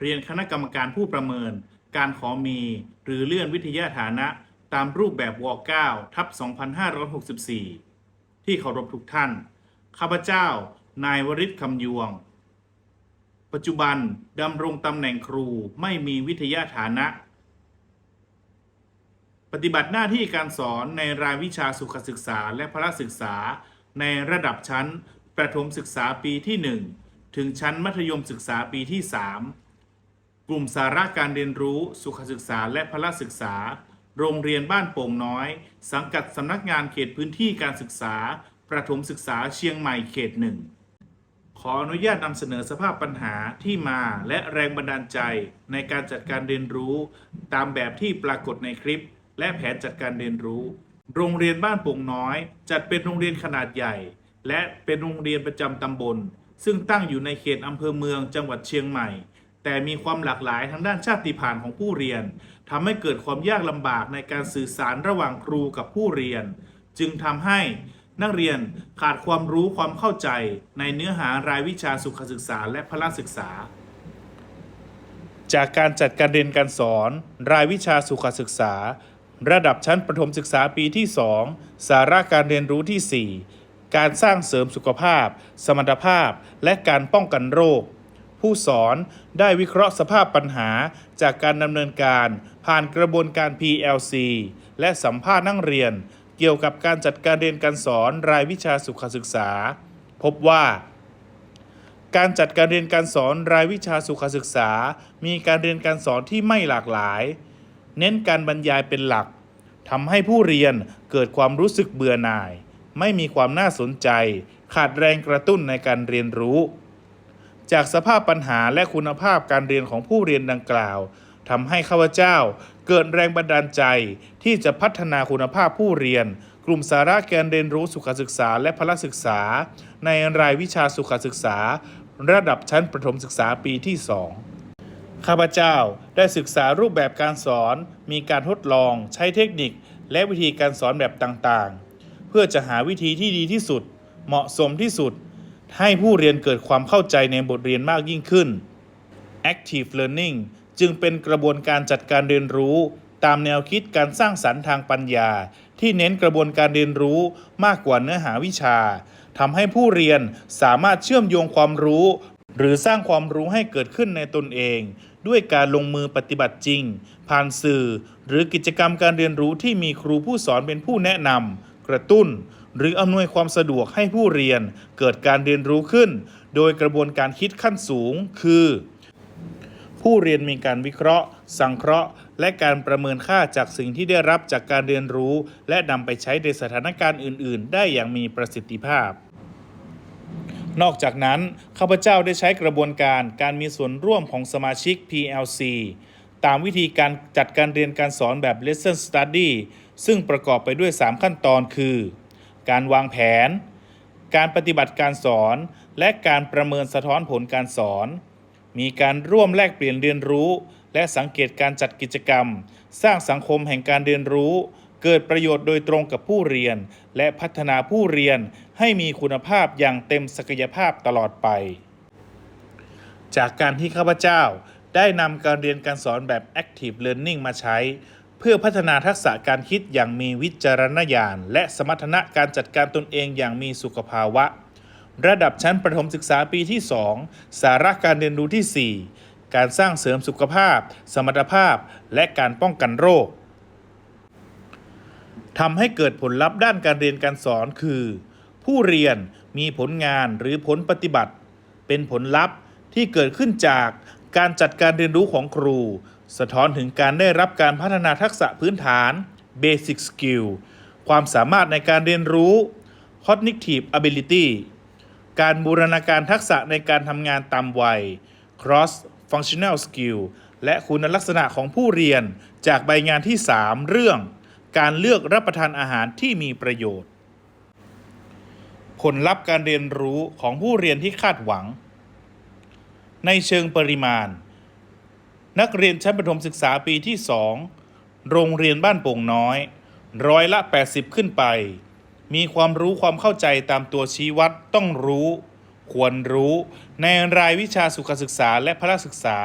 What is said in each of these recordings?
เรียนคณะกรรมการผู้ประเมิน การขอมี หรือเลื่อนวิทยาฐานะ ตามรูปแบบว9ทับ2564 ที่เคารพทุกท่าน ข้าพเจ้า นายวริศคำยวง ปัจจุบันดำรงตำแหน่งครูไม่มีวิทยาฐานะ ปฏิบัติหน้าที่การสอนในรายวิชาสุขศึกษาและพละศึกษา ในระดับชั้นประถมศึกษาปีที่ 1 ถึงชั้นมัธยมศึกษาปีที่ 3 กลุ่มสาระการเรียนรู้สุขศึกษาและพละศึกษา โรงเรียนบ้านโป่งน้อย สังกัดสำนักงานเขตพื้นที่การศึกษา ประถมศึกษาเชียงใหม่เขตหนึ่งขออนุญาตนำเสนอสภาพปัญหาที่มาและแรงบันดาลใจในการจัดการเรียนรู้ ตามแบบที่ปรากฏในคลิป และแผนจัดการเรียนรู้ โรงเรียนบ้านโป่งน้อย จัดเป็นโรงเรียนขนาดใหญ่ และเป็นโรงเรียนประจำตำบล ซึ่งตั้งอยู่ในเขตอำเภอเมืองจังหวัดเชียงใหม่ แต่มีความหลากหลายทางด้านชาติพันธุ์ของผู้เรียนทำให้เกิดความยากลำบากในการสื่อสารระหว่างครูกับผู้เรียน จึงทำให้นักเรียนขาดความรู้ความเข้าใจในเนื้อหารายวิชาสุขศึกษาและพละศึกษา จากการจัดการเรียนการสอน รายวิชาสุขศึกษา ระดับชั้นประถมศึกษาปีที่ 2 สาระการเรียนรู้ที่ 4 การสร้างเสริมสุขภาพ สมรรถภาพ และการป้องกันโรค ผู้สอนได้วิเคราะห์สภาพปัญหาจากการดำเนินการ ผ่านกระบวนการ PLC และสัมภาษณ์นักเรียน เกี่ยวกับการจัดการเรียนการสอนรายวิชาสุขศึกษา พบว่า การจัดการเรียนการสอนรายวิชาสุขศึกษา มีการเรียนการสอนที่ไม่หลากหลาย เน้นการบรรยายเป็นหลักทำให้ผู้เรียนเกิดความรู้สึกเบื่อหน่าย ไม่มีความน่าสนใจ ขาดแรงกระตุ้นในการเรียนรู้ จากสภาพปัญหาและคุณภาพการเรียนของผู้เรียนดังกล่าวทำให้ข้าพเจ้าเกิดแรงบันดาลใจ ที่จะพัฒนาคุณภาพผู้เรียน กลุ่มสาระการเรียนรู้สุขศึกษาและพละศึกษา ในรายวิชาสุขศึกษา ระดับชั้นประถมศึกษาปีที่ 2 ข้าพเจ้าได้ศึกษารูปแบบการสอน มีการทดลองใช้เทคนิค และวิธีการสอนแบบต่างๆ เพื่อจะหาวิธีที่ดีที่สุด เหมาะสมที่สุด ให้ผู้เรียนเกิดความเข้าใจในบทเรียนมากยิ่งขึ้น Active Learning จึงเป็นกระบวนการจัดการเรียนรู้ ตามแนวคิดการสร้างสรรค์ทางปัญญา ที่เน้นกระบวนการเรียนรู้มากกว่าเนื้อหาวิชาทำให้ผู้เรียนสามารถเชื่อมโยงความรู้ หรือสร้างความรู้ให้เกิดขึ้นในตนเอง ด้วยการลงมือปฏิบัติจริง ผ่านสื่อ หรือกิจกรรมการเรียนรู้ที่มีครูผู้สอนเป็นผู้แนะนำกระตุ้น หรืออำนวยความสะดวกให้ผู้เรียนเกิดการเรียนรู้ขึ้น โดยกระบวนการคิดขั้นสูง คือ ผู้เรียนมีการวิเคราะห์ สังเคราะห์ และการประเมินค่าจากสิ่งที่ได้รับจากการเรียนรู้ และนำไปใช้ในสถานการณ์อื่น ๆ ได้อย่างมีประสิทธิภาพนอกจากนั้น ข้าพเจ้าได้ใช้กระบวนการการมีส่วนร่วมของสมาชิก PLC ตามวิธีการจัดการเรียนการสอนแบบ Lesson Study ซึ่งประกอบไปด้วย 3 ขั้นตอนคือ การวางแผน การปฏิบัติการสอน และการประเมินสะท้อนผลการสอน มีการร่วมแลกเปลี่ยนเรียนรู้ และสังเกตการจัดกิจกรรม สร้างสังคมแห่งการเรียนรู้ เกิดประโยชน์โดยตรงกับผู้เรียน และพัฒนาผู้เรียนให้มีคุณภาพอย่างเต็มศักยภาพตลอดไป จากการที่ข้าพเจ้าได้นำการเรียนการสอนแบบ Active Learning มาใช้ เพื่อพัฒนาทักษะการคิดอย่างมีวิจารณญาณ และสมรรถนะการจัดการตนเองอย่างมีสุขภาวะ ระดับชั้นประถมศึกษาปีที่ 2 สาระการเรียนรู้ที่ 4 การสร้างเสริมสุขภาพ สมรรถภาพ และการป้องกันโรคทำให้เกิดผลลัพธ์ด้านการเรียนการสอนคือ ผู้เรียนมีผลงานหรือผลปฏิบัติ เป็นผลลัพธ์ที่เกิดขึ้นจากการจัดการเรียนรู้ของครู สะท้อนถึงการได้รับการพัฒนาทักษะพื้นฐาน Basic Skill ความสามารถในการเรียนรู้ Cognitive Ability การบูรณาการทักษะในการทำงานตามวัย cross functional skill และคุณลักษณะของผู้เรียนจากใบงานที่ 3 เรื่อง การเลือกรับประทานอาหารที่มีประโยชน์ ผลลัพธ์การเรียนรู้ของผู้เรียนที่คาดหวัง ในเชิงปริมาณ นักเรียนชั้นประถมศึกษาปีที่ 2 โรงเรียนบ้านโป่งน้อย ร้อยละ 80 ขึ้นไป มีความรู้ความเข้าใจตามตัวชี้วัดต้องรู้ ควรรู้ในรายวิชาสุขศึกษาและพละศึกษา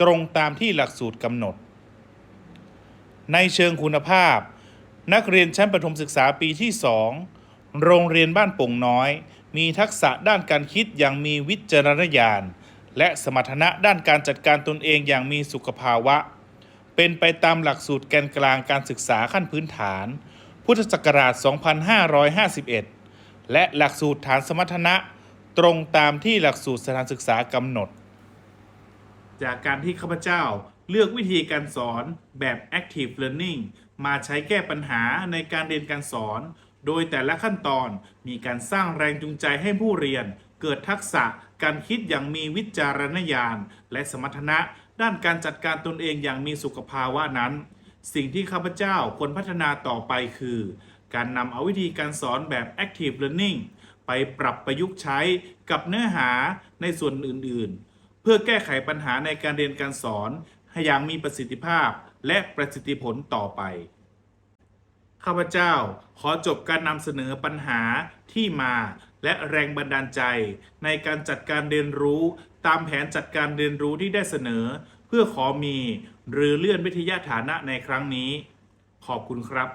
ตรงตามที่หลักสูตรกำหนด ในเชิงคุณภาพ นักเรียนชั้นประถมศึกษาปีที่ 2 โรงเรียนบ้านโป่งน้อย มีทักษะด้านการคิดอย่างมีวิจารณญาณ และสมรรถนะด้านการจัดการตนเองอย่างมีสุขภาวะ เป็นไปตามหลักสูตรแกนกลางการศึกษาขั้นพื้นฐาน พุทธศักราช 2551 และหลักสูตรฐานสมรรถนะตรงตามที่หลักสูตรสถานศึกษากำหนด จากการที่ข้าพเจ้าเลือกวิธีการสอนแบบ active learning มาใช้แก้ปัญหาในการเรียนการสอน โดยแต่ละขั้นตอนมีการสร้างแรงจูงใจให้ผู้เรียน เกิดทักษะการคิดอย่างมีวิจารณญาณ และสมรรถนะ ด้านการจัดการตนเองอย่างมีสุขภาวะนั้น สิ่งที่ข้าพเจ้าควรพัฒนาต่อไปคือ การนำเอาวิธีการสอนแบบ active learning ไปปรับประยุกต์ใช้กับเนื้อหาในส่วนอื่นๆ เพื่อแก้ไขปัญหาในการเรียนการสอน ให้อย่างมีประสิทธิภาพและประสิทธิผลต่อไป ข้าพเจ้าขอจบการนำเสนอปัญหาที่มาและแรงบันดาลใจ ในการจัดการเรียนรู้ ตามแผนจัดการเรียนรู้ที่ได้เสนอ เพื่อขอมี หรือเลื่อนวิทยาฐานะในครั้งนี้ ขอบคุณครับ